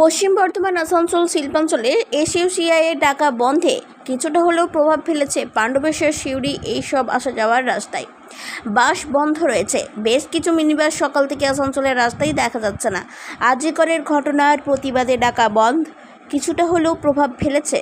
পশ্চিম বর্ধমান আসানসোল, শিল্পাঞ্চলে এসইউসিআই ডাকা বন্ধে কিছুটা হলেও প্রভাব ফেলেছে পাণ্ডবেশ্বর সিউড়ি এইসব আসা যাওয়ার রাস্তায়। বাস বন্ধ রয়েছে। বেশ কিছু মিনিবাস সকাল থেকে আসানসোলের রাস্তায় দেখা যাচ্ছে না। আজিকরের ঘটনার প্রতিবাদে ডাকা বন্ধ। কিছুটা হলেও প্রভাব ফেলেছে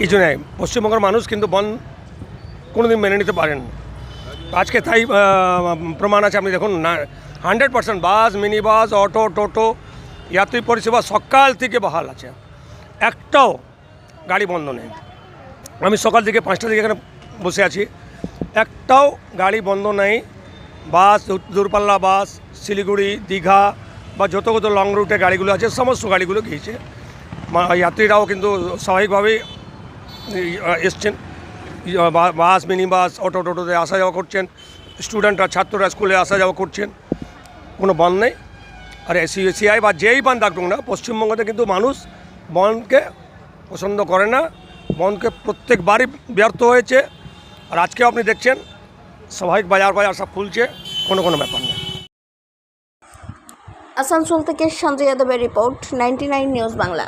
কিছু নেই পশ্চিমবঙ্গের মানুষ কিন্তু বন কোনোদিন মেনে নিতে পারেন। আজকে তাই প্রমাণ আছে, আপনি দেখুন, না, hundred percent bus mini bus auto, toto, যাত্রী পরিষেবা সকাল থেকে বহাল আছে। একটাও গাড়ি বন্ধ নেই। আমি সকাল থেকে পাঁচটা থেকে এখানে বসে আছি। একটাও গাড়ি বন্ধ নেই। বাস, দূরপাল্লা বাস, শিলিগুড়ি, দীঘা বা যত কত লং রুটে গাড়িগুলো আছে, সমস্ত গাড়িগুলো গিয়েছে। যাত্রীরাও কিন্তু স্বাভাবিকভাবেই এসছেন। বাস মিনি বাস অটো টোটোতে আসা যাওয়া করছেন। স্টুডেন্টরা, ছাত্ররা স্কুলে আসা যাওয়া করছেন। কোনো বন্ধ নেই। আর এসি এসিআই বা যেই বান ডাকুক না, পশ্চিমবঙ্গতে কিন্তু মানুষ বনকে পছন্দ করে না। বনকে প্রত্যেকবারই ব্যর্থ হয়েছে। আর আজকেও আপনি দেখছেন, স্বাভাবিক বাজার বাজার সব খুলছে, কোনো কোনো ব্যাপার নেই। আসানসোল থেকে সঞ্জয় যাদবের রিপোর্ট, নাইনটি নিউজ বাংলা।